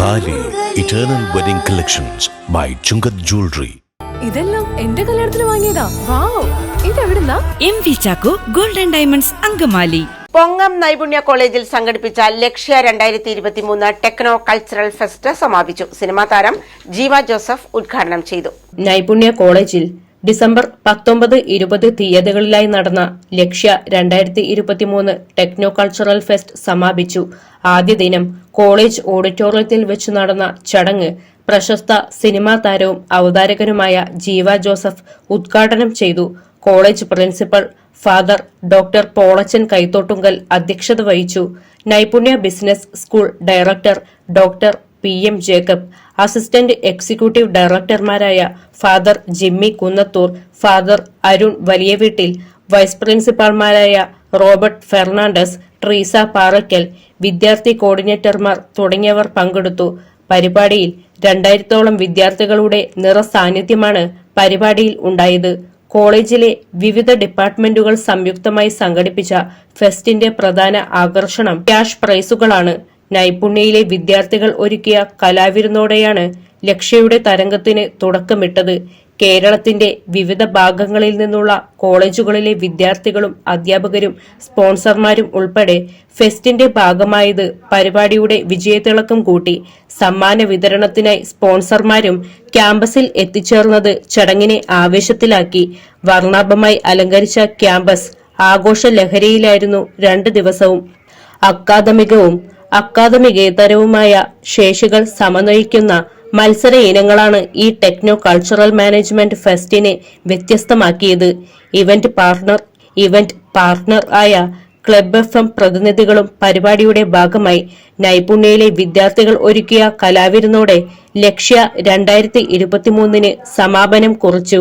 Thaali eternal wedding collections by Chungath jewellery ഇതെല്ലാം എന്റെ കല്യാണത്തിന് വാങ്ങിയതാ. Wow. ഇതെവിടുന്നാ? M V Chacko golden diamonds Angamaly. Pongam Naipunya കോളേജിൽ സംഘടിപ്പിച്ച ലക്ഷ്യ രണ്ടായിരത്തി ഇരുപത്തിമൂന്ന് ടെക്നോ കൾച്ചറൽ ഫെസ്റ്റ് സമാപിച്ചു. സിനിമാ താരം ജീവ ജോസഫ് ഉദ്ഘാടനം ചെയ്തു. നൈപുണ്യ കോളേജിൽ ഡിസംബർ പത്തൊമ്പത് ഇരുപത് തീയതികളിലായി നടന്ന ലക്ഷ്യ രണ്ടായിരത്തി ഇരുപത്തിമൂന്ന് ടെക്നോ കൾച്ചറൽ ഫെസ്റ്റ് സമാപിച്ചു. ആദ്യ ദിനം കോളേജ് ഓഡിറ്റോറിയത്തിൽ വെച്ച് നടന്ന ചടങ്ങ് പ്രശസ്ത സിനിമാ താരവും അവതാരകനുമായ ജീവ ജോസഫ് ഉദ്ഘാടനം ചെയ്തു. College principal father doctor Polachan Kaithottungal അധ്യക്ഷത വഹിച്ചു. Naipunya business school director doctor P M Jacob assistant executive ഡയറക്ടർമാരായ father Jimmy Kunnathur father Arun Valiyaveettil vice പ്രിൻസിപ്പാൾമാരായ Robert Fernandez Treesa Parakkal വിദ്യാർത്ഥി കോർഡിനേറ്റർമാർ തുടങ്ങിയവർ പങ്കെടുത്തു. പരിപാടിയിൽ രണ്ടായിരത്തോളം വിദ്യാർത്ഥികളുടെ നിറസാന്നിധ്യമാണ് പരിപാടിയിൽ ഉണ്ടായത്. കോളേജിലെ വിവിധ ഡിപ്പാർട്ട്മെന്റുകൾ സംയുക്തമായി സംഘടിപ്പിച്ച ഫെസ്റ്റിന്റെ പ്രധാന ആകർഷണം ക്യാഷ് പ്രൈസുകളാണ്. നൈപുണ്യയിലെ വിദ്യാർത്ഥികൾ ഒരുക്കിയ കലാവിരുന്നോടെയാണ് ലക്ഷ്യയുടെ തരംഗത്തിന് തുടക്കമിട്ടത്. കേരളത്തിന്റെ വിവിധ ഭാഗങ്ങളിൽ നിന്നുള്ള കോളേജുകളിലെ വിദ്യാർത്ഥികളും അധ്യാപകരും സ്പോൺസർമാരും ഉൾപ്പെടെ ഫെസ്റ്റിന്റെ ഭാഗമായത് പരിപാടിയുടെ വിജയത്തിളക്കം കൂട്ടി. സമ്മാന വിതരണത്തിനായി സ്പോൺസർമാരും ക്യാമ്പസിൽ എത്തിച്ചേർന്നത് ചടങ്ങിനെ ആവേശത്തിലാക്കി. വർണാഭമായി അലങ്കരിച്ച ക്യാമ്പസ് ആഘോഷ ലഹരിയിലായിരുന്നു രണ്ട് ദിവസവും. അക്കാദമികവും അക്കാദമികേതരവുമായ ശേഷികൾ സമന്വയിക്കുന്ന മത്സര ഇനങ്ങളാണ് ഈ ടെക്നോ കൾച്ചറൽ മാനേജ്മെന്റ് ഫെസ്റ്റിനെ വ്യത്യസ്തമാക്കിയത്. ഇവന്റ് പാർട്ണർ ഇവന്റ് പാർട്ണർ ആയ ക്ലബ് എഫ് എം പ്രതിനിധികളും പരിപാടിയുടെ ഭാഗമായി നൈപുണ്യയിലെ വിദ്യാർത്ഥികൾ ഒരുക്കിയ കലാവിരുന്നോടെ ലക്ഷ്യ രണ്ടായിരത്തി ഇരുപത്തിമൂന്നിന് സമാപനം കുറിച്ചു.